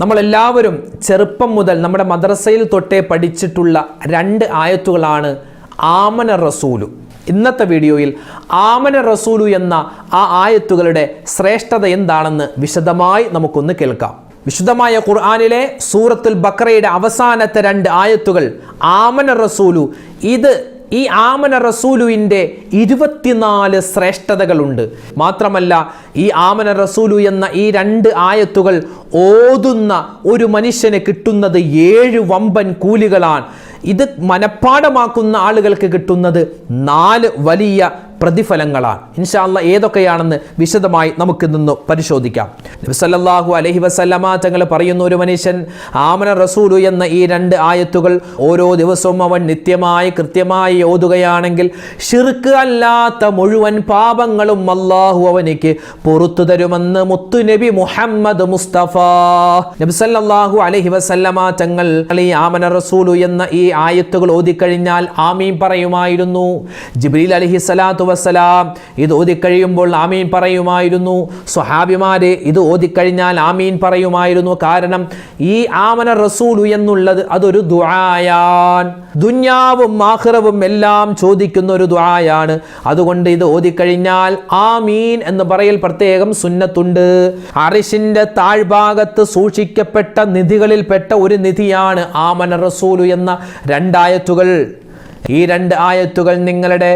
നമ്മളെല്ലാവരും ചെറുപ്പം മുതൽ നമ്മുടെ മദ്രസയിൽ തൊട്ടേ പഠിച്ചിട്ടുള്ള രണ്ട് ആയത്തുകളാണ് ആമന റസൂലു. ഇന്നത്തെ വീഡിയോയിൽ ആമന റസൂലു എന്ന ആ ആയത്തുകളുടെ ശ്രേഷ്ഠത എന്താണെന്ന് വിശദമായി നമുക്കൊന്ന് കേൾക്കാം. വിശുദ്ധമായ ഖുർആാനിലെ സൂറത്തുൽ ബക്രയുടെ അവസാനത്തെ രണ്ട് ആയത്തുകൾ ആമന റസൂലു. ഇത് ഈ ആമന റസൂലുവിന്റെ ഇരുപത്തിനാല് ശ്രേഷ്ഠതകളുണ്ട്. മാത്രമല്ല ഈ ആമന റസൂലു എന്ന ഈ രണ്ട് ആയത്തുകൾ ഓതുന്ന ഒരു മനുഷ്യന് കിട്ടുന്നത് ഏഴ് വമ്പൻ കൂലികളാണ്. ഇത് മനഃപ്പാടമാക്കുന്ന ആളുകൾക്ക് കിട്ടുന്നത് നാല് വലിയ പ്രതിഫലങ്ങളാണ്. ഇൻഷാല്ല ഏതൊക്കെയാണെന്ന് വിശദമായി നമുക്ക് നിന്ന് പരിശോധിക്കാം നബിസല്ലാഹു അലഹി വസല്ലമ തങ്ങൾ പറയുന്ന ഒരു മനുഷ്യൻ ആമന റസൂലു എന്ന ഈ രണ്ട് ആയത്തുകൾ ഓരോ ദിവസവും അവൻ നിത്യമായി കൃത്യമായി ഓതുകയാണെങ്കിൽ ഷിർക്ക് അല്ലാത്ത മുഴുവൻ പാപങ്ങളും അള്ളാഹു അവനിക്ക് പുറത്തു തരുമെന്ന് മുത്തു നബി മുഹമ്മദ് മുസ്തഫ. നബി അലഹി വസല്ലമ തങ്ങൾ ഈ ആമന റസൂലു എന്ന ഈ ആയത്തുകൾ ഓതിക്കഴിഞ്ഞാൽ ആമീൻ പറയുമായിരുന്നു. ജിബ്രീൽ അലഹി സ്വലാത്തു വസ്സലാം ഇത് ഓതിക്കഴിയുമ്പോൾ ആമീൻ പറയുമായിരുന്നു. സ്വഹാബിമാരെ ഇത് ഓതിക്കഴിഞ്ഞാൽ ആമീൻ പറയുമായിരുന്നു. കാരണം ഈ ആമന റസൂലു എന്നുള്ളത് അതൊരു ദുആയാൻ ദുന്യാവും മാഹ്റവും എല്ലാം ചോദിക്കുന്ന ഒരു ദുആയാണ്. അതുകൊണ്ട് ഇത് ഓതിക്കഴിഞ്ഞാൽ ആമീൻ എന്ന് പറയൽ പ്രത്യേകം സുന്നത്തുണ്ട്. അറിഷിന്റെ താഴ്ഭാഗത്ത് സൂക്ഷിക്കപ്പെട്ട നിധികളിൽപ്പെട്ട ഒരു നിധിയാണ് ആമന റസൂലു എന്ന രണ്ടായത്തുകൾ ഈ രണ്ട് ആയത്തുകൾ നിങ്ങളുടെ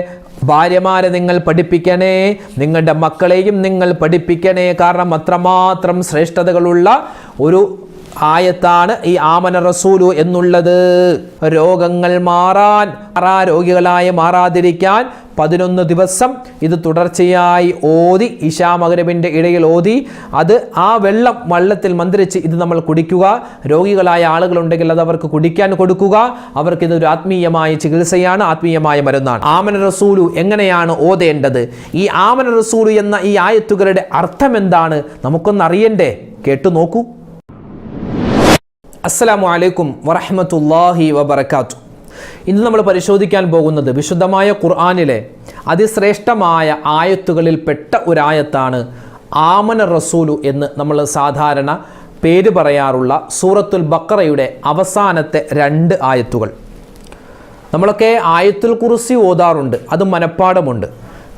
ഭാര്യമാരെ നിങ്ങൾ പഠിപ്പിക്കണേ നിങ്ങളുടെ മക്കളെയും നിങ്ങൾ പഠിപ്പിക്കണേ. കാരണം അത്രമാത്രം ശ്രേഷ്ഠതകളുള്ള ഒരു ആയത്താണ് ഈ ആമന റസൂലു എന്നുള്ളത്. രോഗങ്ങൾ മാറാൻ മാറാ രോഗികളായി മാറാതിരിക്കാൻ പതിനൊന്ന് ദിവസം ഇത് തുടർച്ചയായി ഓതി ഇഷാ മകരബിന്റെ ഇടയിൽ ഓതി. അത് ആ വെള്ളം വള്ളത്തിൽ മന്ത്രിച്ച് ഇത് നമ്മൾ കുടിക്കുക. രോഗികളായ ആളുകളുണ്ടെങ്കിൽ അത് അവർക്ക് കുടിക്കാൻ കൊടുക്കുക. അവർക്ക് ഇതൊരു ആത്മീയമായ ചികിത്സയാണ് ആത്മീയമായ മരുന്നാണ്. ആമന റസൂലു എങ്ങനെയാണ് ഓതേണ്ടത്? ഈ ആമന റസൂലു എന്ന ഈ ആയത്തുകളുടെ അർത്ഥം എന്താണ്? നമുക്കൊന്ന് അറിയണ്ടേ? കേട്ടു നോക്കൂ. അസ്സലാമു അലൈക്കും വറഹമത്തല്ലാഹി വബർക്കാത്തു ഇന്ന് നമ്മൾ പരിശോധിക്കാൻ പോകുന്നത് വിശുദ്ധമായ ഖുർആാനിലെ അതിശ്രേഷ്ഠമായ ആയത്തുകളിൽ പെട്ട ഒരായത്താണ് ആമന റസൂലു എന്ന് നമ്മൾ സാധാരണ പേര് പറയാറുള്ള സൂറത്തുൽ ബക്കറയുടെ അവസാനത്തെ രണ്ട് ആയത്തുകൾ. നമ്മളൊക്കെ ആയത്തുൽ കുറിസി ഓതാറുണ്ട് അത് മനഃപ്പാടമുണ്ട്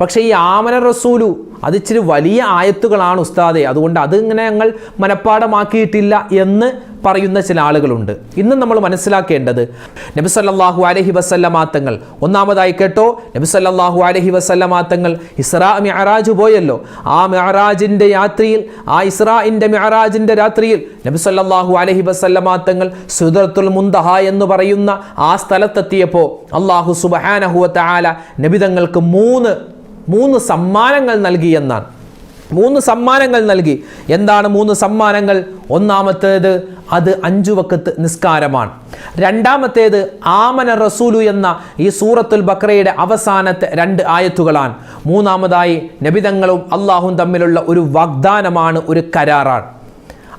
പക്ഷേ ഈ ആമന റസൂലു അത് ഇച്ചിരി വലിയ ആയത്തുകളാണ് ഉസ്താദെ. അതുകൊണ്ട് അതിങ്ങനെ ഞങ്ങൾ മനഃപ്പാടമാക്കിയിട്ടില്ല എന്ന് പറയുന്ന ചില ആളുകളുണ്ട്. ഇന്ന് നമ്മൾ മനസ്സിലാക്കേണ്ടത് നബി സല്ലല്ലാഹു അലൈഹി വസല്ലമാത്തങ്ങൾ ഒന്നാമതായി കേട്ടോ നബി സല്ലല്ലാഹു അലൈഹി വസല്ലമാത്തങ്ങൾ ഇസ്രാ മെഹറാജ് പോയല്ലോ. ആ മെഹറാജിന്റെ യാത്രയിൽ ആ ഇസ്രാഇന്റെ മെഹറാജിന്റെ രാത്രിയിൽ നബി സല്ലല്ലാഹു അലൈഹി വസല്ലമാത്തങ്ങൾ സുദർത്തുൽ മുന്തഹ എന്ന് പറയുന്ന ആ സ്ഥലത്തെത്തിയപ്പോൾ അള്ളാഹു സുബഹാനഹു തആല നബിതങ്ങൾക്ക് മൂന്ന് മൂന്ന് സമ്മാനങ്ങൾ നൽകി എന്നാണ്. മൂന്ന് സമ്മാനങ്ങൾ നൽകി. എന്താണ് മൂന്ന് സമ്മാനങ്ങൾ? ഒന്നാമത്തേത് അത് അഞ്ചു വക്കത്ത് നിസ്കാരമാണ്. രണ്ടാമത്തേത് ആമന റസൂലു എന്ന ഈ സൂറത്തുൽ ബക്രയുടെ അവസാനത്തെ രണ്ട് ആയത്തുകളാണ്. മൂന്നാമതായി നബിതങ്ങളും അള്ളാഹും തമ്മിലുള്ള ഒരു വാഗ്ദാനമാണ് ഒരു കരാറാണ്.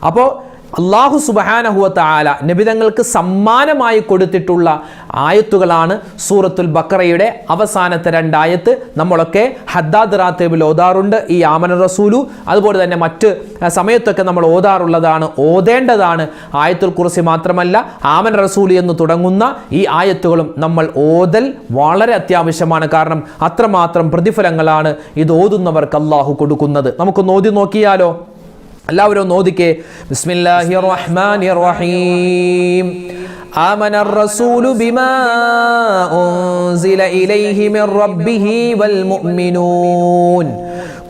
അപ്പോൾ അള്ളാഹു സുബഹാനഹുവത്ത ആല നബിതങ്ങൾക്ക് സമ്മാനമായി കൊടുത്തിട്ടുള്ള ആയത്തുകളാണ് സൂറത്തുൽ ബക്കറയുടെ അവസാനത്തെ രണ്ടായത്ത്. നമ്മളൊക്കെ ഹദ്ദാദ് റാത്തേബിൽ ഓതാറുണ്ട് ഈ ആമന റസൂലു. അതുപോലെ തന്നെ മറ്റ് സമയത്തൊക്കെ നമ്മൾ ഓതാറുള്ളതാണ് ഓതേണ്ടതാണ്. ആയത്തുൽ കുറിസി മാത്രമല്ല ആമന റസൂലു എന്ന് തുടങ്ങുന്ന ഈ ആയത്തുകളും നമ്മൾ ഓതൽ വളരെ അത്യാവശ്യമാണ്. കാരണം അത്രമാത്രം പ്രതിഫലങ്ങളാണ് ഇത് ഓതുന്നവർക്ക് അള്ളാഹു കൊടുക്കുന്നത്. നമുക്കൊന്ന് ഓതി നോക്കിയാലോ? എല്ലാവരും നോദിക്കേ ബിസ്മില്ലാഹി റഹ്മാനി റഹീം آمن الرسول بما أنزل إليه من ربه والمؤمنون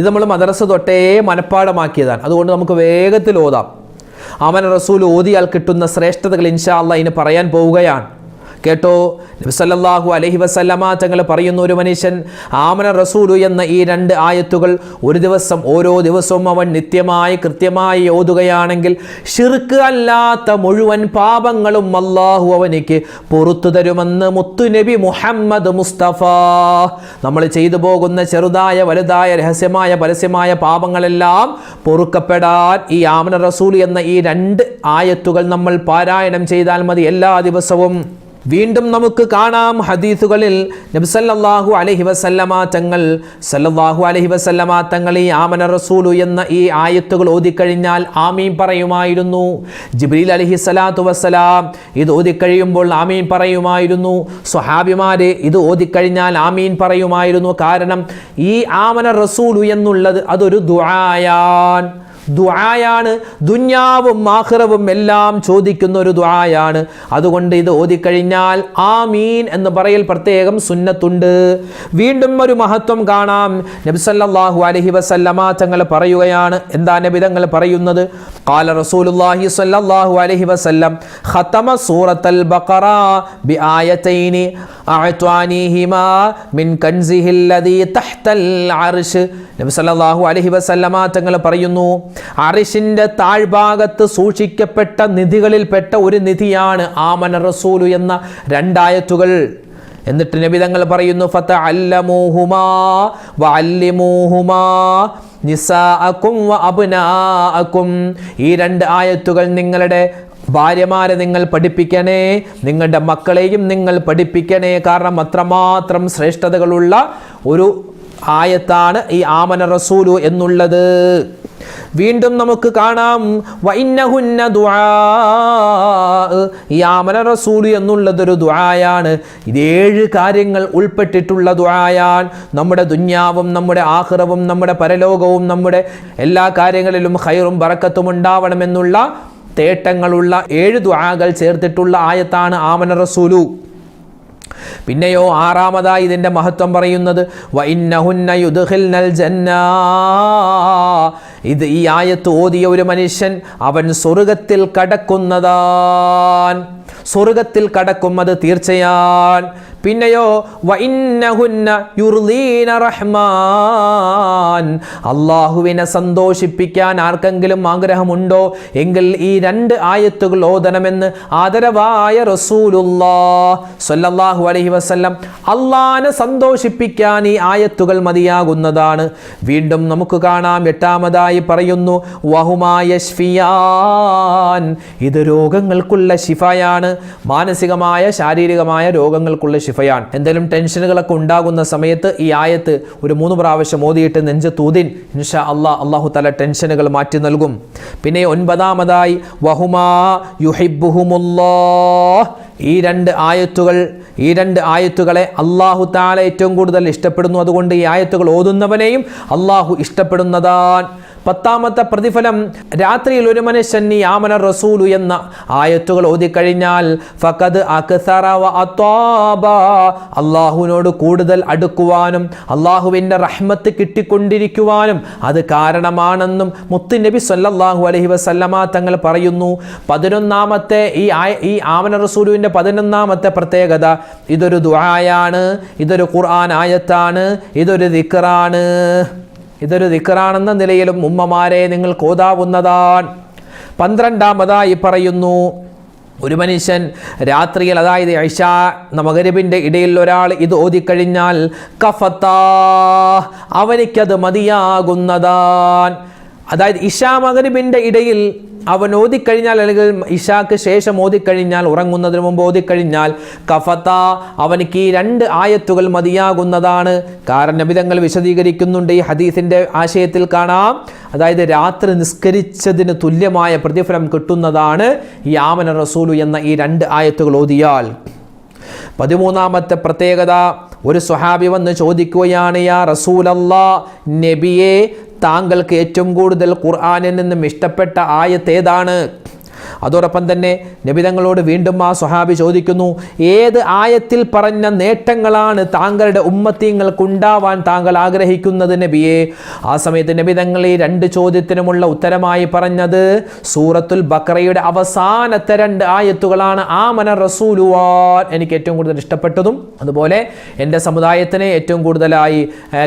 ഇത് നമ്മൾ മദ്രസ തൊട്ടേ മനഃപ്പാടമാക്കിയതാണ്. അതുകൊണ്ട് നമുക്ക് വേഗത്തിൽ ഓതാം. അമൻ റസൂൽ ഓതിയാൽ കിട്ടുന്ന ശ്രേഷ്ഠതകൾ ഇൻഷാ അള്ളാ ഇനി പറയാൻ പോവുകയാണ്. കേട്ടോ? സല്ലാഹു അലഹി വസല്ലമ തങ്ങൾ പറയുന്ന ഒരു മനുഷ്യൻ ആമന റസൂലു എന്ന ഈ രണ്ട് ആയത്തുകൾ ഒരു ദിവസം ഓരോ ദിവസവും അവൻ നിത്യമായി കൃത്യമായി ഓതുകയാണെങ്കിൽ ഷിർക്ക് അല്ലാത്ത മുഴുവൻ പാപങ്ങളും അള്ളാഹു അവനിക്ക് പുറത്തു തരുമെന്ന് മുത്തുനബി മുഹമ്മദ് മുസ്തഫ. നമ്മൾ ചെയ്തു പോകുന്ന ചെറുതായ വലുതായ രഹസ്യമായ പരസ്യമായ പാപങ്ങളെല്ലാം പൊറുക്കപ്പെടാൻ ഈ ആമന റസൂൽ എന്ന ഈ രണ്ട് ആയത്തുകൾ നമ്മൾ പാരായണം ചെയ്താൽ മതി എല്ലാ ദിവസവും. വീണ്ടും നമുക്ക് കാണാം ഹദീസുകളിൽ നബ്സല്ലാഹു അലഹി വസല്ലമ തങ്ങൾ സല്ലാഹു അലഹി വസല്ലമ തങ്ങൾ ഈ ആമന റസൂലു എന്ന ഈ ആയത്തുകൾ ഓതിക്കഴിഞ്ഞാൽ ആമീൻ പറയുമായിരുന്നു. ജിബ്രീൽ അലഹി സ്വലാത്തു വസ്സലാം ഇത് ഓതിക്കഴിയുമ്പോൾ ആമീൻ പറയുമായിരുന്നു. സ്വഹാബിമാരെ ഇത് ഓതിക്കഴിഞ്ഞാൽ ആമീൻ പറയുമായിരുന്നു. കാരണം ഈ ആമന റസൂലു എന്നുള്ളത് അതൊരു ദുആയാൻ ദുആയാണ്. ദുന്യാവും മാഹിറവും എല്ലാം ചോദിക്കുന്ന ഒരു ദുആയാണ്. അതുകൊണ്ട് ഇത് ഓതിക്കഴിഞ്ഞാൽ ആമീൻ എന്ന് പറയൽ പ്രത്യേകം സുന്നത്തുണ്ട്. വീണ്ടും ഒരു മഹത്വം കാണാം. നബി സല്ലല്ലാഹു അലൈഹി വസല്ലമ തങ്ങൾ പറയുകയാണ്. എന്താ നബിതങ്ങൾ പറയുന്നത്? ഖാല റസൂലുള്ളാഹി സല്ലാഹു അലൈഹി വസല്ലം ഖത്തമ സൂറത്തൽ ബഖറ ബിആയതൈനി അഅത്വാനിഹിമാ മിൻ കൻസിഹിൽ ലദീ തഹ്തൽ നബി സല്ലല്ലാഹു അലൈഹി വസല്ലമ തങ്ങൾ പറയുന്നു അറിഷിന്റെ താഴ്ഭാഗത്ത് സൂക്ഷിക്കപ്പെട്ട നിധികളിൽപ്പെട്ട ഒരു നിധിയാണ് ആമന റസൂലു എന്ന രണ്ടായത്തുകൾ. എന്നിട്ട് നബി തങ്ങൾ പറയുന്നു ഫത അല്ലമൂഹുമാ വഅല്ലിമൂഹുമാ നിസാഅക്കും വ ഈ രണ്ട് ആയത്തുകൾ നിങ്ങളുടെ ഭാര്യമാരെ നിങ്ങൾ പഠിപ്പിക്കണേ നിങ്ങളുടെ മക്കളെയും നിങ്ങൾ പഠിപ്പിക്കണേ. കാരണം അത്രമാത്രം ശ്രേഷ്ഠതകളുള്ള ഒരു ആയത്താണ് ഈ ആമന റസൂലു എന്നുള്ളത്. വീണ്ടും നമുക്ക് കാണാം. വൈന്നഹുന്ന ഈ ആമന റസൂലു എന്നുള്ളതൊരു ദുആയാണ്. ഇത് ഏഴ് കാര്യങ്ങൾ ഉൾപ്പെട്ടിട്ടുള്ള ദുആയാൻ നമ്മുടെ ദുന്യാവും നമ്മുടെ ആഹ്റവും നമ്മുടെ പരലോകവും നമ്മുടെ എല്ലാ കാര്യങ്ങളിലും ഹൈറും ബറക്കത്തും ഉണ്ടാവണമെന്നുള്ള തേട്ടങ്ങളുള്ള ഏഴ് ദ്വാകൾ ചേർത്തിട്ടുള്ള ആയത്താണ് ആമന റസൂലു. പിന്നെയോ ആറാമതായി ഇതിന്റെ മഹത്വം പറയുന്നത് ഇത് ഈ ആയത്ത് ഓതിയ ഒരു മനുഷ്യൻ അവൻ സ്വർഗത്തിൽ കടക്കുന്നതാൻ സ്വർഗത്തിൽ കടക്കും അത് തീർച്ചയാൻ. പിന്നെയോ റഹ്മാൻ. അള്ളാഹുവിനെ സന്തോഷിപ്പിക്കാൻ ആർക്കെങ്കിലും ആഗ്രഹമുണ്ടോ? എങ്കിൽ ഈ രണ്ട് ആയത്തുകൾ ഓതണമെന്ന് ആദരവായ റസൂലുല്ലാ അലഹി വസല്ലം അള്ളാനെ സന്തോഷിപ്പിക്കാൻ ഈ ആയത്തുകൾ മതിയാകുന്നതാണ്. വീണ്ടും നമുക്ക് കാണാം. എട്ടാമതായി പറയുന്നു ഇത് രോഗങ്ങൾക്കുള്ള ശിഫയാണ്. മാനസികമായ ശാരീരികമായ രോഗങ്ങൾക്കുള്ള ശിഫയാണ് എന്തെങ്കിലും ടെൻഷനുകളൊക്കെ ഉണ്ടാകുന്ന സമയത്ത് ഈ ആയത്ത് ഒരു മൂന്ന് പ്രാവശ്യം ഓതിയിട്ട് നെഞ്ച് തൂതിൻ. ഇൻഷാ അള്ളാഹ് അള്ളാഹു തല ടെൻഷനുകൾ മാറ്റി നൽകും. പിന്നെ ഒൻപതാമതായി വഹുമാ ഈ രണ്ട് ആയത്തുകൾ ഈ രണ്ട് ആയത്തുകളെ അള്ളാഹു താല ഏറ്റവും കൂടുതൽ ഇഷ്ടപ്പെടുന്നു. അതുകൊണ്ട് ഈ ആയത്തുകൾ ഓതുന്നവനെയും അള്ളാഹു ഇഷ്ടപ്പെടുന്നതാൻ പത്താമത്തെ പ്രതിഫലം രാത്രിയിൽ ഒരു മനുഷ്യൻ ഈ ആമന റസൂലു എന്ന ആയത്തുകൾ ഓതിക്കഴിഞ്ഞാൽ അത്വാബ അള്ളാഹുവിനോട് കൂടുതൽ അടുക്കുവാനും അള്ളാഹുവിന്റെ റഹ്മത്ത് കിട്ടിക്കൊണ്ടിരിക്കുവാനും അത് കാരണമാണെന്നും മുത്തു നബി സല്ലല്ലാഹു അലൈഹി വസല്ലമ തങ്ങൾ പറയുന്നു. പതിനൊന്നാമത്തെ ഈ ഈ ആമന റസൂലുവിന്റെ പതിനൊന്നാമത്തെ പ്രത്യേകത ഇതൊരു ദുആയാണ് ഇതൊരു ഖുർആൻ ആയത്താണ് ഇതൊരു ദിക്റാണ്. ഇതൊരു ദിക്കറാണെന്ന നിലയിലും ഉമ്മമാരെ നിങ്ങൾ കോതാവുന്നതാണ് പന്ത്രണ്ടാമതായി പറയുന്നു ഒരു മനുഷ്യൻ രാത്രിയിൽ അതായത് ഐഷ മകരിബിന്റെ ഇടയിൽ ഒരാൾ ഇത് ഓതിക്കഴിഞ്ഞാൽ കഫത്താ അവനിക്കത് മതിയാകുന്നതാൻ. അതായത് ഇഷാ മകരിബിന്റെ ഇടയിൽ അവൻ ഓതിക്കഴിഞ്ഞാൽ അല്ലെങ്കിൽ ഇഷാക്ക് ശേഷം ഓതിക്കഴിഞ്ഞാൽ ഉറങ്ങുന്നതിന് മുമ്പ് ഓതിക്കഴിഞ്ഞാൽ കഫത്ത അവനിക്ക് ഈ രണ്ട് ആയത്തുകൾ മതിയാകുന്നതാണ്. കാരണം നബിതങ്ങൾ വിശദീകരിക്കുന്നുണ്ട് ഈ ഹദീസിന്റെ ആശയത്തിൽ കാണാം. അതായത് രാത്രി നിസ്കരിച്ചതിന് തുല്യമായ പ്രതിഫലം കിട്ടുന്നതാണ് ഈ ആമന റസൂലു എന്ന ഈ രണ്ട് ആയത്തുകൾ ഓതിയാൽ. പതിമൂന്നാമത്തെ പ്രത്യേകത ഒരു സ്വഹാബി വന്ന് ചോദിക്കുകയാണ് യാ റസൂലല്ലാ നബിയെ താങ്കൾക്ക് ഏറ്റവും കൂടുതൽ ഖുർആാനിൽ നിന്നും ഇഷ്ടപ്പെട്ട ആയത്ത് ഏതാണ്? അതോടൊപ്പം തന്നെ നബിതങ്ങളോട് വീണ്ടും ആ സ്വഹാബി ചോദിക്കുന്നു ഏത് ആയത്തിൽ പറഞ്ഞ നേട്ടങ്ങളാണ് താങ്കളുടെ ഉമ്മത്തിങ്ങൾക്കുണ്ടാവാൻ താങ്കൾ ആഗ്രഹിക്കുന്നത് നബിയെ? ആ സമയത്ത് നബിതങ്ങൾ ഈ രണ്ട് ചോദ്യത്തിനുമുള്ള ഉത്തരമായി പറഞ്ഞത് സൂറത്തുൽ ബക്രയുടെ അവസാനത്തെ രണ്ട് ആയത്തുകളാണ് ആ മന റസൂലുവാൻ എനിക്ക് ഏറ്റവും കൂടുതൽ ഇഷ്ടപ്പെട്ടതും അതുപോലെ എന്റെ സമുദായത്തിന് ഏറ്റവും കൂടുതലായി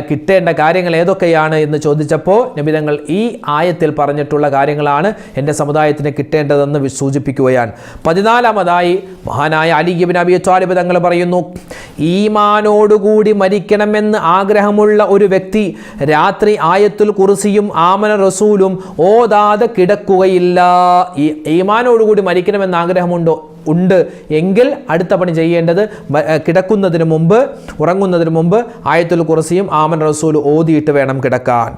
കിട്ടേണ്ട കാര്യങ്ങൾ ഏതൊക്കെയാണ് എന്ന് ചോദിച്ചപ്പോൾ നബിതങ്ങൾ ഈ ആയത്തിൽ പറഞ്ഞിട്ടുള്ള കാര്യങ്ങളാണ് എന്റെ സമുദായത്തിന് കിട്ടേണ്ടതെന്ന് വി- സൂചിപ്പിക്കുകയാണ്. പതിനാലാമതായി മഹാനായ അലിഗിബിൻ അബി താലിബ് തങ്ങൾ പറയുന്നു ഈമാനോടുകൂടി മരിക്കണമെന്ന് ആഗ്രഹമുള്ള ഒരു വ്യക്തി രാത്രി ആയത്തുൽ കുറിസിയും ആമന റസൂലും ഓതാതെ കിടക്കുകയില്ല. ഈമാനോടുകൂടി മരിക്കണമെന്ന് ആഗ്രഹമുണ്ടോ? ഉണ്ട് എങ്കിൽ അടുത്ത പണി ചെയ്യേണ്ടത് കിടക്കുന്നതിന് മുമ്പ് ഉറങ്ങുന്നതിന് മുമ്പ് ആയത്തുൽ കുറിസിയും ആമൻ റസൂൽ ഓതിയിട്ട് വേണം കിടക്കാൻ.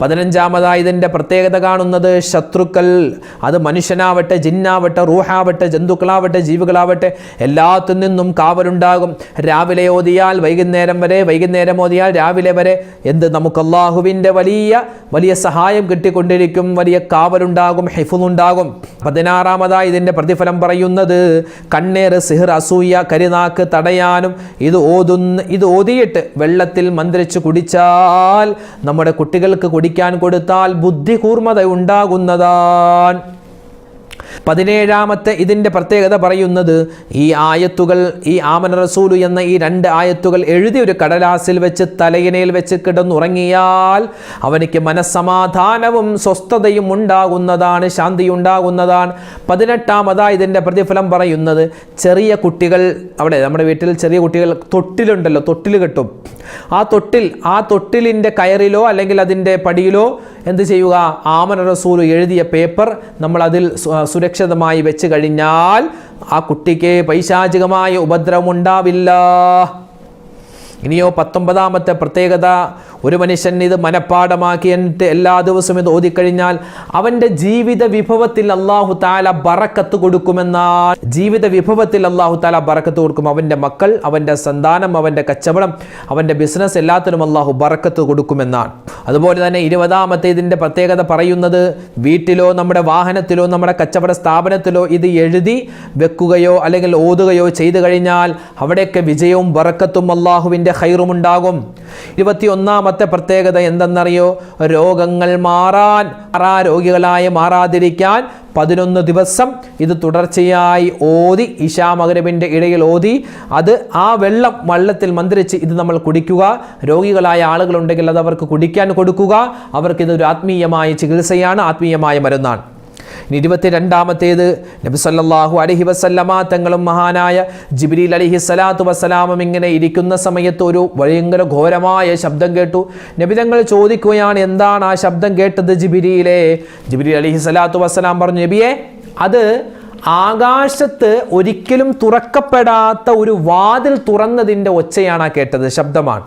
പതിനഞ്ചാമതായി ഇതിന്റെ പ്രത്യേകത കാണുന്നത് ശത്രുക്കൾ. അത് മനുഷ്യനാവട്ടെ ജിന്നാവട്ടെ റൂഹാവട്ടെ ജന്തുക്കളാവട്ടെ ജീവികളാവട്ടെ എല്ലാത്തിൽ നിന്നും കാവലുണ്ടാകും. രാവിലെ ഓതിയാൽ വൈകുന്നേരം വരെ വൈകുന്നേരം ഓതിയാൽ രാവിലെ വരെ എന്ത് നമുക്ക് അള്ളാഹുവിന്റെ വലിയ വലിയ സഹായം കിട്ടിക്കൊണ്ടിരിക്കും. വലിയ കാവലുണ്ടാകും ഹിഫുണ്ടാകും പതിനാറാമതായി ഇതിന്റെ പ്രതിഫലം പറയുന്നത് കണ്ണേറ് സിഹർ അസൂയ കരിനാക്ക് തടയാനും ഇത് ഓതുന്ന ഇത് ഓതിയിട്ട് വെള്ളത്തിൽ മന്ത്രിച്ച് കുടിച്ചാൽ നമ്മുടെ കുട്ടികൾക്ക് കുടിക്കാൻ കൊടുത്താൽ ബുദ്ധി കൂർമ്മത ഉണ്ടാകുന്നതാണ് പതിനേഴാമത്തെ ഇതിന്റെ പ്രത്യേകത പറയുന്നത് ഈ ആയത്തുകൾ ഈ ആമന റസൂലു എന്ന ഈ രണ്ട് ആയത്തുകൾ എഴുതി ഒരു കടലാസിൽ വെച്ച് തലയിണയിൽ വെച്ച് കിടന്നുറങ്ങിയാൽ അവനിക്ക് മനസ്സമാധാനവും സ്വസ്ഥതയും ഉണ്ടാകുന്നതാണ് ശാന്തി ഉണ്ടാകുന്നതാണ് പതിനെട്ടാമതായി ഇതിന്റെ പ്രതിഫലം പറയുന്നത് ചെറിയ കുട്ടികൾ അവിടെ നമ്മുടെ വീട്ടിൽ ചെറിയ കുട്ടികൾ തൊട്ടിലുണ്ടല്ലോ തൊട്ടിൽ കെട്ടും. ആ തൊട്ടിൽ ആ തൊട്ടിലിന്റെ കയറിലോ അല്ലെങ്കിൽ അതിന്റെ പടിയിലോ എന്ത് ചെയ്യുക? ആമന റസൂൽ എഴുതിയ പേപ്പർ നമ്മൾ അതിൽ സുരക്ഷിതമായി വെച്ച് കഴിഞ്ഞാൽ ആ കുട്ടിക്ക് പൈശാചികമായ ഉപദ്രവം ഉണ്ടാവില്ല ഇനിയോ പത്തൊമ്പതാമത്തെ പ്രത്യേകത ഒരു മനുഷ്യൻ ഇത് മനഃപ്പാടമാക്കി എന്നിട്ട് എല്ലാ ദിവസവും ഇത് ഓതിക്കഴിഞ്ഞാൽ അവന്റെ ജീവിത വിഭവത്തിൽ അള്ളാഹു താല ബറക്കത്ത് കൊടുക്കുമെന്നാൽ ജീവിത വിഭവത്തിൽ അള്ളാഹു താല ബറക്കത്ത് കൊടുക്കും. അവന്റെ മക്കൾ അവന്റെ സന്താനം അവന്റെ കച്ചവടം അവന്റെ ബിസിനസ് എല്ലാത്തിനും അള്ളാഹു ബറക്കത്ത് കൊടുക്കുമെന്നാണ്. അതുപോലെ തന്നെ ഇരുപതാമത്തെ ഇതിന്റെ പ്രത്യേകത പറയുന്നത് വീട്ടിലോ നമ്മുടെ വാഹനത്തിലോ നമ്മുടെ കച്ചവട സ്ഥാപനത്തിലോ ഇത് എഴുതി വെക്കുകയോ അല്ലെങ്കിൽ ഓതുകയോ ചെയ്തു കഴിഞ്ഞാൽ അവിടെയൊക്കെ വിജയവും ബറക്കത്തും അള്ളാഹുവിന്റെ ഹൈറും ഉണ്ടാകും ഇരുപത്തി ഒന്നാമത്തെ പ്രത്യേകത എന്തെന്നറിയോ? രോഗങ്ങൾ മാറാൻ മാറാ രോഗികളായി മാറാതിരിക്കാൻ പതിനൊന്ന് ദിവസം ഇത് തുടർച്ചയായി ഓതി ഇഷാ ഇടയിൽ ഓതി. അത് ആ വെള്ളം വള്ളത്തിൽ മന്ത്രിച്ച് ഇത് നമ്മൾ കുടിക്കുക. രോഗികളായ ആളുകളുണ്ടെങ്കിൽ അത് അവർക്ക് കുടിക്കാൻ കൊടുക്കുക. അവർക്ക് ഇതൊരു ആത്മീയമായ ചികിത്സയാണ് ആത്മീയമായ മരുന്നാണ്. ഇനി ഇരുപത്തിരണ്ടാമത്തേത് നബി സല്ലല്ലാഹു അലഹി വസല്ലമ തങ്ങളും മഹാനായ ജിബ്രീൽ അലൈഹി സലാത്തു വസ്സലാമും ഇങ്ങനെ ഇരിക്കുന്ന സമയത്ത് ഒരു ഭയങ്കര ഘോരമായ ശബ്ദം കേട്ടു. നബി തങ്ങൾ ചോദിക്കുകയാണ് എന്താണ് ആ ശബ്ദം കേട്ടത് ജിബിരിയിലെ ജിബ്രീൽ അലൈഹി സലാത്തു വസ്സലാം പറഞ്ഞു നബിയെ അത് ആകാശത്ത് ഒരിക്കലും തുറക്കപ്പെടാത്ത ഒരു വാതിൽ തുറന്നതിന്റെ ഒച്ചയാണ് കേട്ടത് ശബ്ദമാണ്.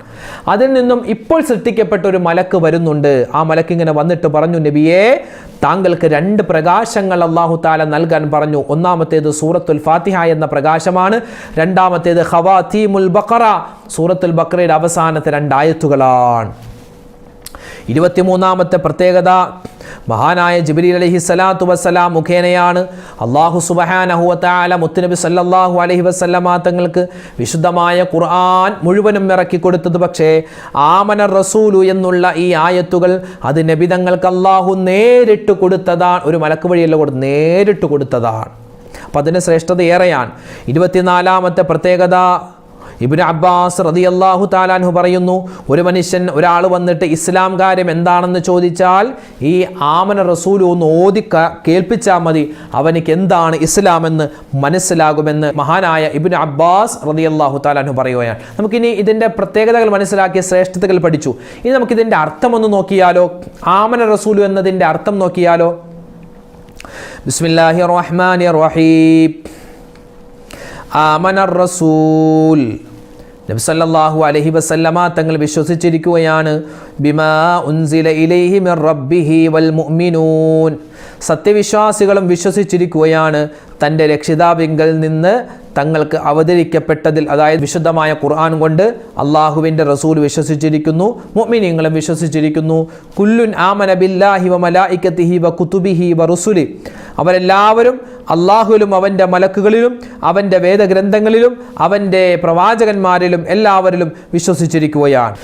അതിൽ നിന്നും ഇപ്പോൾ സൃഷ്ടിക്കപ്പെട്ട ഒരു മലക്ക് വരുന്നുണ്ട്. ആ മലക്ക് ഇങ്ങനെ വന്നിട്ട് പറഞ്ഞു നബിയെ താങ്കൾക്ക് രണ്ട് പ്രകാശങ്ങൾ അള്ളാഹു താല നൽകാൻ പറഞ്ഞു. ഒന്നാമത്തേത് സൂറത്തുൽ ഫാത്തിഹ എന്ന പ്രകാശമാണ്. രണ്ടാമത്തേത് ഖവാത്തീമുൽ ബഖറ. സൂറത്തുൽ ബക്കറയുടെ അവസാനത്തെ രണ്ടായത്തുകളാണ് ഇരുപത്തിമൂന്നാമത്തെ പ്രത്യേകത മഹാനായ ജിബ്രീൽ അലഹി സ്വലാത്തു വസ്സലാം മുഖേനയാണ് അള്ളാഹു സുബഹാനഹുവത്താല മുത്തുനബി സല്ലാഹു അലഹി വസല്ലമ തങ്ങൾക്ക് വിശുദ്ധമായ ഖുർആൻ മുഴുവനും ഇറക്കി കൊടുത്തത്. പക്ഷേ ആമന റസൂലു എന്നുള്ള ഈ ആയത്തുകൾ അത് നബിതങ്ങൾക്ക് അള്ളാഹു നേരിട്ട് കൊടുത്തതാണ്. ഒരു മലക്ക് വഴിയല്ല കൊടുത്ത് നേരിട്ട് കൊടുത്തതാണ്. അപ്പം അതിന് ശ്രേഷ്ഠത ഏറെയാണ്. ഇരുപത്തിനാലാമത്തെ പ്രത്യേകത ഇബ്നു അബ്ബാസ് റതി അള്ളാഹു താലാൻഹു പറയുന്നു ഒരു മനുഷ്യൻ ഒരാൾ വന്നിട്ട് ഇസ്ലാം കാര്യം എന്താണെന്ന് ചോദിച്ചാൽ ഈ ആമന റസൂൽ ഒന്ന് ഓതി കേൾപ്പിച്ചാൽ മതി അവനിക്ക് എന്താണ് ഇസ്ലാം എന്ന് മനസ്സിലാകുമെന്ന് മഹാനായ ഇബ്നു അബ്ബാസ് റതി അള്ളാഹു താലാൻഹു പറയുകയാണ്. നമുക്കിനി ഇതിന്റെ പ്രത്യേകതകൾ മനസ്സിലാക്കിയ ശ്രേഷ്ഠതകൾ പഠിച്ചു. ഇനി നമുക്കിതിന്റെ അർത്ഥം ഒന്ന് നോക്കിയാലോ? ആമന റസൂലു എന്നതിന്റെ അർത്ഥം നോക്കിയാലോ? ബിസ്മില്ലാഹി റഹ്മാൻ റഹീം. ആമന റസൂൽ. നബി സല്ലല്ലാഹു അലൈഹി വസല്ലമ തങ്ങൾ വിശ്വസിച്ചിരിക്കുകയാണ് ബിമാ ഉൻസില ഇലൈഹി മിർ റബ്ബിഹി വൽ മുഅ്മിനൂൻ. സത്യവിശ്വാസികളും വിശ്വസിച്ചിരിക്കുകയാണ് തന്റെ രക്ഷിതാവിങ്കൽ നിന്ന് തങ്ങൾക്ക് അവതരിക്കപ്പെട്ടതിൽ അതായത് വിശുദ്ധമായ ഖുർആൻ കൊണ്ട് അള്ളാഹുവിന്റെ റസൂൽ വിശ്വസിച്ചിരിക്കുന്നു മുഅ്മിനീങ്ങളും വിശ്വസിച്ചിരിക്കുന്നു. കുല്ലുൻ ആമന ബില്ലാഹി വ മലായിക്കത്തിഹി വ കുതുബിഹി വ അവരെല്ലാവരും അള്ളാഹുവിലും അവന്റെ മലക്കുകളിലും അവന്റെ വേദഗ്രന്ഥങ്ങളിലും അവന്റെ പ്രവാചകന്മാരിലും എല്ലാവരിലും വിശ്വസിച്ചിരിക്കുകയാണ്.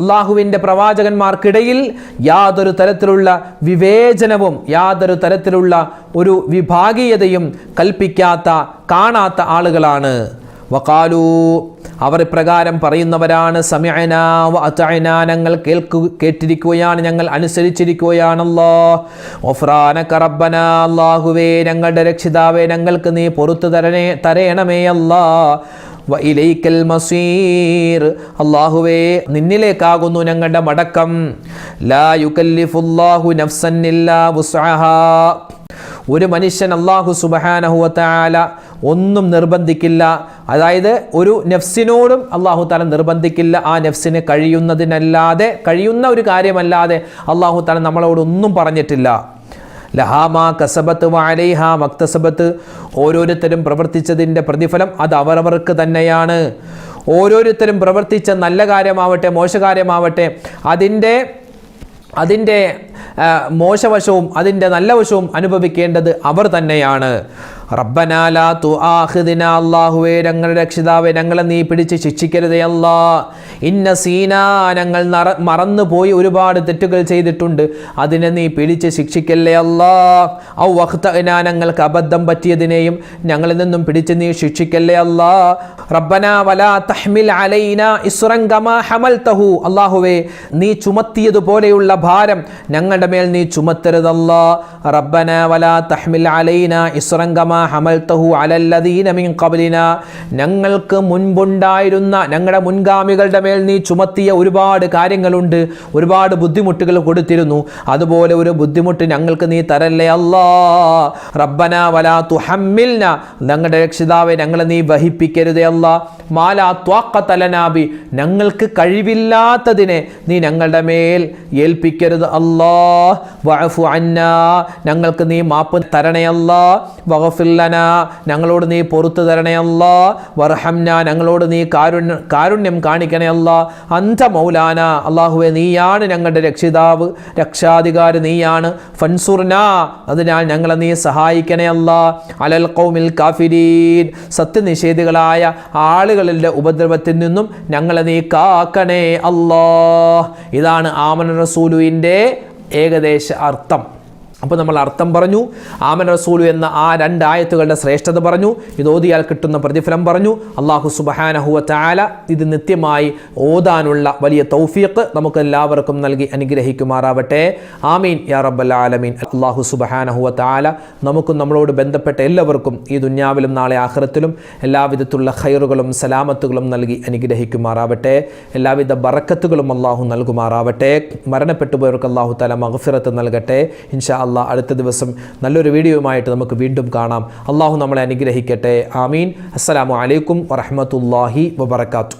അള്ളാഹുവിന്റെ പ്രവാചകന്മാർക്കിടയിൽ യാതൊരു തരത്തിലുള്ള വിവേചനവും യാതൊരു തരത്തിലുള്ള ഒരു വിഭാഗീയതയും കൽപ്പിക്കാത്ത കാണാത്ത ആളുകളാണ്. വക്കാലു അവർ ഇപ്രകാരം പറയുന്നവരാണ് സമയനാവ് വഅതഅന ഞങ്ങൾ കേൾക്കു കേട്ടിരിക്കുകയാണ് ഞങ്ങൾ അനുസരിച്ചിരിക്കുകയാണല്ലോ. ഒഫ്രാന കറബന അല്ലാഹുവേ ഞങ്ങളുടെ രക്ഷിതാവേ ഞങ്ങൾക്ക് നീ പുറത്തു തരണേ തരയണമേ അല്ലാ. വഇലൈക്കൽ മസീർ. അല്ലാഹുവേ നിന്നിലേക്കാകുന്നു ഞങ്ങളുടെ മടക്കം. ലാ യുക്കല്ലിഫുല്ലാഹു നഫ്സൻ ഇല്ലാ ഒരു മനുഷ്യൻ അള്ളാഹു സുബഹാനഹുവത്താല ഒന്നും നിർബന്ധിക്കില്ല. അതായത് ഒരു നഫ്സിനോടും അള്ളാഹു താല നിർബന്ധിക്കില്ല. ആ നഫ്സിന് കഴിയുന്നതിനല്ലാതെ കഴിയുന്ന ഒരു കാര്യമല്ലാതെ അള്ളാഹു താല നമ്മളോട് ഒന്നും പറഞ്ഞിട്ടില്ല. ലഹാമാ കസബത്ത് വാലൈഹ മക്തസബത്ത്. ഓരോരുത്തരും പ്രവർത്തിച്ചതിന്റെ പ്രതിഫലം അത് അവരവർക്ക് തന്നെയാണ്. ഓരോരുത്തരും പ്രവർത്തിച്ച നല്ല കാര്യമാവട്ടെ മോശകാര്യമാവട്ടെ അതിന്റെ അതിന്റെ മോശവശവും അതിന്റെ നല്ല വശവും അനുഭവിക്കേണ്ടത് അവർ തന്നെയാണ്. റബ്ബനാല തു ആഹിദിന അള്ളാഹുവേ ഞങ്ങളുടെ രക്ഷിതാവേ ഞങ്ങളെ നീ പിടിച്ച് ശിക്ഷിക്കരുതേ അല്ലാ. ഇന്ന സീന ഞങ്ങൾ മറന്നുപോയി ഒരുപാട് തെറ്റുകൾ ചെയ്തിട്ടുണ്ട്. അതിനെ നീ പിടിച്ച് ശിക്ഷിക്കല്ലേ അല്ലാ. ഔ വഖ്തഅന ഞങ്ങൾക്ക് അബദ്ധം പറ്റിയതിനെയും ഞങ്ങളിൽ നിന്നും പിടിച്ച് നീ ശിക്ഷിക്കല്ലേ അല്ലാ. റബ്ബന വലാ തഹ്മിൽ അലൈന ഇസ്റൻ കമാ ഹമൽതഹു. അല്ലാഹുവേ നീ ചുമത്തിയതുപോലെയുള്ള ഭാരം ഞങ്ങളുടെ മേൽ നീ ചുമത്തരുതല്ലാ. റബ്ബന വലാ തഹ്മിൽ അലൈന ഇസ്റൻ കമാ ഹമൽതഹു അലല്ലദീന മിൻ ഖബ്ലിന. ഞങ്ങൾക്ക് മുൻപുണ്ടായിരുന്ന ഞങ്ങളുടെ മുൻഗാമികളുടെ മേൽ നീ ചുമത്തിയ ഒരുപാട് കാര്യങ്ങളുണ്ട് ഒരുപാട് ബുദ്ധിമുട്ടുകൾ കൊടുത്തിരുന്നു. അതുപോലെ ഒരു ബുദ്ധിമുട്ട് ഞങ്ങൾക്ക് നീ തരല്ലേ അല്ലാ. റബ്ബന വലാ തുഹമ്മിൽന. ഞങ്ങളുടെ രക്ഷിതാവെ ഞങ്ങളെ നീ വഹിപ്പിക്കരുതേ അല്ലാ. മാലാ ത്വാക്കത്തലനാബി ഞങ്ങൾക്ക് കഴിവില്ലാത്തതിനെ നീ ഞങ്ങളുടെ മേൽ ഏൽപ്പിക്കരുത് അല്ലാ. വഅഫു അന്ന ഞങ്ങൾക്ക് നീ മാപ്പ് തരണേ അല്ലാ. വഗഫില്ലന ഞങ്ങളോട് നീ പൊറത്തു തരണേ വർഹംന ഞങ്ങളോട് നീ കാരുണ്യ കാരുണ്യം കാണിക്കണേ അന്ധ മൗലാന അള്ളാഹുവെ നീയാണ് ഞങ്ങളുടെ രക്ഷിതാവ്. രക്ഷാധികാരി നീയാണ്. ഫൻസുർന അതിനാൽ ഞങ്ങളെ നീ സഹായിക്കണേ അല്ലാ അലൽ കൗമിൽ കാഫിരീൻ സത്യനിഷേധികളായ ആളുകളുടെ ഉപദ്രവത്തിൽ നിന്നും ഞങ്ങളെ നീ കാക്കണേ അല്ലാ ഇതാണ് ആമന റസൂലുവിന്റെ ഏകദേശ അർത്ഥം. അപ്പോൾ നമ്മൾ അർത്ഥം പറഞ്ഞു. ആമൻ റസൂലു എന്ന ആ രണ്ട് ആയത്തുകളുടെ ശ്രേഷ്ഠത പറഞ്ഞു. ഇത് ഓതിയാൽ കിട്ടുന്ന പ്രതിഫലം പറഞ്ഞു. അള്ളാഹു സുബഹാനഹുവ താല ഇത് നിത്യമായി ഓതാനുള്ള വലിയ തൗഫീഖ് നമുക്ക് എല്ലാവർക്കും നൽകി അനുഗ്രഹിക്കുമാറാവട്ടെ. ആമീൻ. യാ റബ്ബൽ ആലമീൻ. അള്ളാഹു സുബഹാനഹുവ താല നമുക്കും നമ്മളോട് ബന്ധപ്പെട്ട എല്ലാവർക്കും ഈ ദുന്യാവിലും നാളെ ആഹ്റത്തിലും എല്ലാവിധത്തിലുള്ള ഖൈറുകളും സലാമത്തുകളും നൽകി അനുഗ്രഹിക്കുമാറാവട്ടെ. എല്ലാവിധ ബറക്കത്തുകളും അള്ളാഹു നൽകുമാറാവട്ടെ. മരണപ്പെട്ടുപോയവർക്ക് അള്ളാഹു താല മഹഫിറത്ത് നൽകട്ടെ. ഇൻഷാ അള്ളാഹ് അടുത്ത ദിവസം നല്ലൊരു വീഡിയോയുമായിട്ട് നമുക്ക് വീണ്ടും കാണാം. അള്ളാഹു നമ്മളെ അനുഗ്രഹിക്കട്ടെ. ആമീൻ. അസ്സലാമു അലൈക്കും വറഹ്മത്തുള്ളാഹി വബറകാതുഹു